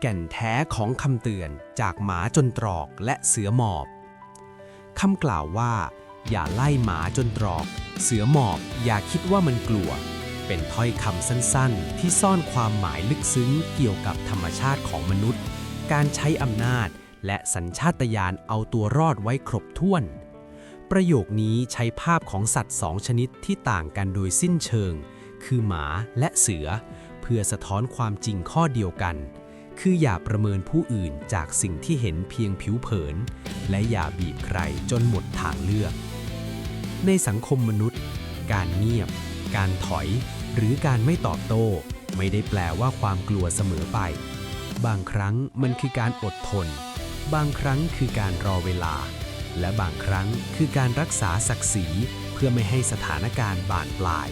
แก่นแท้ของคำเตือนจากหมาจนตรอกและเสือหมอบคำกล่าวว่า อย่าไล่หมาจนตรอก เสือหมอบอย่าคิดว่ามันกลัว เป็นถ้อยคำสั้นๆ ที่ซ่อนความหมายลึกซึ้งเกี่ยวกับธรรมชาติของมนุษย์ การใช้อำนาจ และสัญชาตญาณเอาตัวรอดไว้ครบถ้วน ประโยคนี้ใช้ภาพของสัตว์สองชนิดที่ต่างกันโดยสิ้นเชิง คือหมาและเสือ เพื่อสะท้อนความจริงข้อเดียวกัน คืออย่าประเมินผู้อื่นจากสิ่งที่เห็นเพียงผิวเผิน และอย่าบีบใครจนหมดทางเลือก ในสังคมมนุษย์ การเงียบ การถอย หรือการไม่ตอบโต้ ไม่ได้แปลว่าความกลัวเสมอไป บางครั้งมันคือการอดทน บางครั้งคือการรอเวลา และบางครั้งคือการรักษาศักดิ์ศรีเพื่อไม่ให้สถานการณ์บานปลาย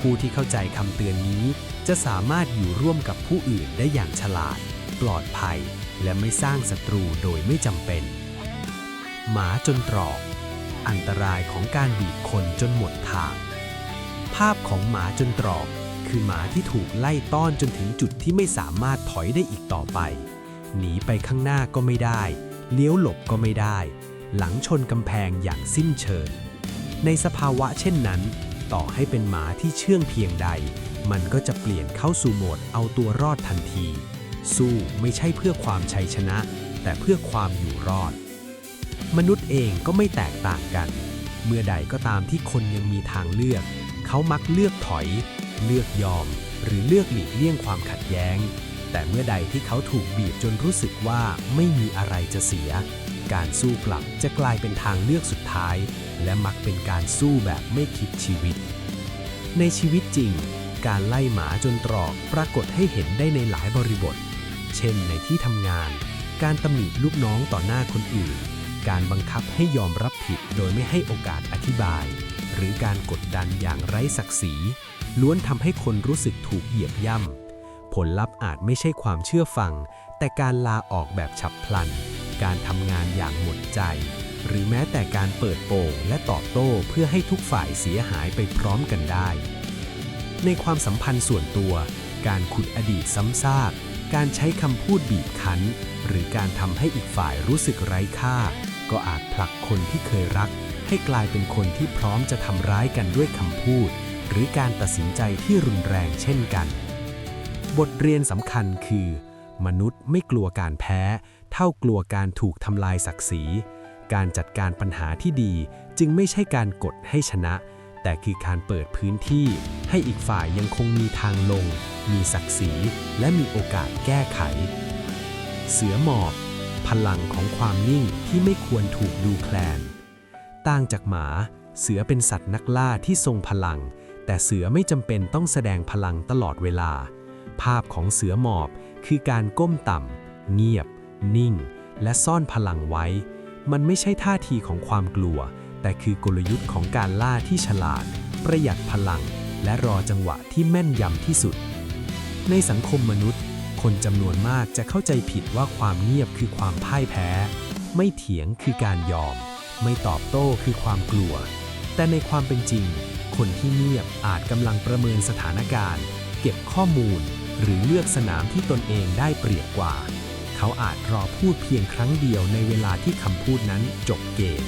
ผู้ที่เข้าใจคำเตือนนี้ จะสามารถอยู่ร่วมกับผู้อื่นได้อย่างฉลาด ปลอดภัย และไม่สร้างศัตรูโดยไม่จำเป็น หมาจนตรอก อันตรายของการบีบคนจนหมดทาง ภาพของหมาจนตรอก คือหมาที่ถูกไล่ต้อนจนถึงจุดที่ไม่สามารถถอยได้อีกต่อไป หนีไปข้างหน้าก็ไม่ได้ เลี้ยวหลบก็ไม่ได้ หลังชนกำแพงอย่างสิ้นเชิงในสภาวะเช่นนั้น ต่อให้เป็นหมาที่เชื่องเพียงใด มันก็จะเปลี่ยนเข้าสู่โหมดเอาตัวรอดทันที สู้ไม่ใช่เพื่อความชัยชนะ แต่เพื่อความอยู่รอด มนุษย์เองก็ไม่แตกต่างกัน เมื่อใดก็ตามที่คนยังมีทางเลือก เขามักเลือกถอย เลือกยอม หรือเลือกหลีกเลี่ยงความขัดแย้ง แต่เมื่อใดที่เขาถูกบีบจนรู้สึกว่าไม่มีอะไรจะเสีย การสู้กลับจะกลายเป็นทางเลือกสุดท้าย และมักเป็นการสู้แบบไม่คิดชีวิต ในชีวิตจริง การไล่หมาจนตรอกปรากฏให้เห็นได้ในหลายบริบท เช่นในที่ทำงาน การตำหนิลูกน้องต่อหน้าคนอื่น การบังคับให้ยอมรับผิดโดยไม่ให้โอกาสอธิบาย หรือการกดดันอย่างไร้ศักดิ์ศรี ล้วนทำให้คนรู้สึกถูกเหยียบย่ำผลลัพธ์อาจไม่ใช่ความเชื่อฟัง แต่การลาออกแบบฉับพลัน การทำงานอย่างหมดใจ หรือแม้แต่การเปิดโปงและตอบโต้เพื่อให้ทุกฝ่ายเสียหายไปพร้อมกันได้ ในความสัมพันธ์ส่วนตัว การขุดอดีตซ้ำซากการใช้คำพูดบีบคั้น หรือการทำให้อีกฝ่ายรู้สึกไร้ค่า ก็อาจผลักคนที่เคยรัก ให้กลายเป็นคนที่พร้อมจะทำร้ายกันด้วยคำพูด หรือการตัดสินใจที่รุนแรงเช่นกัน บทเรียนสำคัญคือ มนุษย์ไม่กลัวการแพ้ เท่ากลัวการถูกทำลายศักดิ์ศรี การจัดการปัญหาที่ดีจึงไม่ใช่การกดให้ชนะ แต่คือการเปิดพื้นที่ ให้อีกฝ่ายยังคงมีทางลง มีศักดิ์ศรี และมีโอกาสแก้ไข เสือหมอบ พลังของความนิ่งที่ไม่ควรถูกดูแคลน ต่างจากหมา เสือเป็นสัตว์นักล่าที่ทรงพลัง แต่เสือไม่จำเป็นต้องแสดงพลังตลอดเวลา ภาพของเสือหมอบคือการก้มต่ำ เงียบ นิ่ง และซ่อนพลังไว้ มันไม่ใช่ท่าทีของความกลัว แต่คือกลยุทธ์ของการล่าที่ฉลาด ประหยัดพลัง และรอจังหวะที่แม่นยำที่สุด ในสังคมมนุษย์ คนจำนวนมากจะเข้าใจผิดว่าความเงียบคือความพ่ายแพ้ ไม่เถียงคือการยอม ไม่ตอบโต้คือความกลัว แต่ในความเป็นจริง คนที่เงียบอาจกำลังประเมินสถานการณ์ เก็บข้อมูล หรือเลือกสนามที่ตนเองได้เปรียบกว่า เขาอาจรอพูดเพียงครั้งเดียวในเวลาที่คำพูดนั้นจบเกม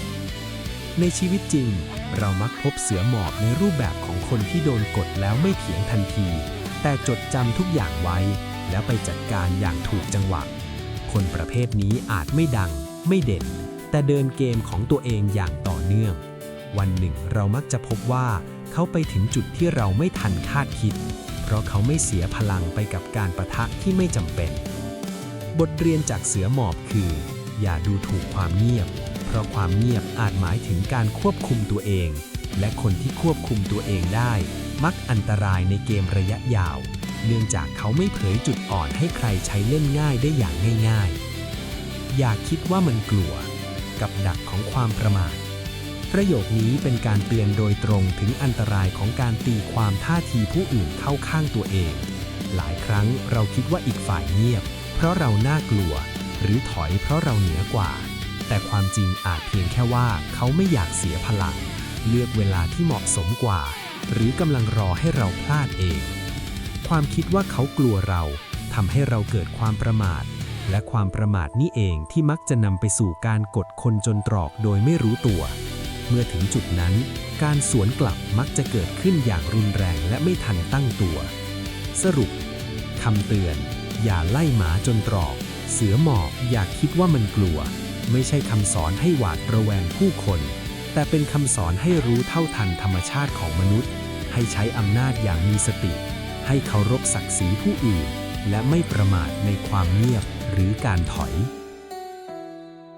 ในชีวิตจริง เรามักพบเสือหมอบในรูปแบบของคนที่โดนกดแล้วไม่เถียงทันที แต่จดจำทุกอย่างไว้ แล้วไปจัดการอย่างถูกจังหวะ คนประเภทนี้อาจไม่ดัง ไม่เด่น แต่เดินเกมของตัวเองอย่างต่อเนื่อง วันหนึ่งเรามักจะพบว่า เขาไปถึงจุดที่เราไม่ทันคาดคิด ราะเขาไม่เสียพลังไปกับการประทะที่ไม่จำเป็น บทเรียนจากเสือหมอบคือ อย่าดูถูกความเงียบ เพราะความเงียบอาจหมายถึงการควบคุมตัวเอง และคนที่ควบคุมตัวเองได้ มักอันตรายในเกมระยะยาว เนื่องจากเขาไม่เผยจุดอ่อนให้ใครใช้เล่นง่ายได้อย่างง่าย ๆ อย่าคิดว่ามันกลัว กับดักของความประมาท ประโยคนี้เป็นการเตือนโดยตรงถึงอันตรายของการตีความท่าทีผู้อื่นเข้าข้างตัวเอง หลายครั้งเราคิดว่าอีกฝ่ายเงียบ เพราะเราน่ากลัว หรือถอยเพราะเราเหนือกว่า แต่ความจริงอาจเพียงแค่ว่าเขาไม่อยากเสียพลัง เลือกเวลาที่เหมาะสมกว่า หรือกำลังรอให้เราพลาดเอง ความคิดว่าเขากลัวเราทำให้เราเกิดความประมาท และความประมาทนี่เองที่มักจะนำไปสู่การกดคนจนตรอกโดยไม่รู้ตัว เมื่อถึงจุดนั้น การสวนกลับมักจะเกิดขึ้นอย่างรุนแรงและไม่ทันตั้งตัว สรุปคำเตือน อย่าไล่หมาจนตรอก เสือหมอบอย่าคิดว่ามันกลัว ไม่ใช่คำสอนให้หวาดระแวงผู้คน แต่เป็นคำสอนให้รู้เท่าทันธรรมชาติของมนุษย์ ให้ใช้อำนาจอย่างมีสติ ให้เคารพศักดิ์ศรีผู้อื่น และไม่ประมาทในความเงียบหรือการถอย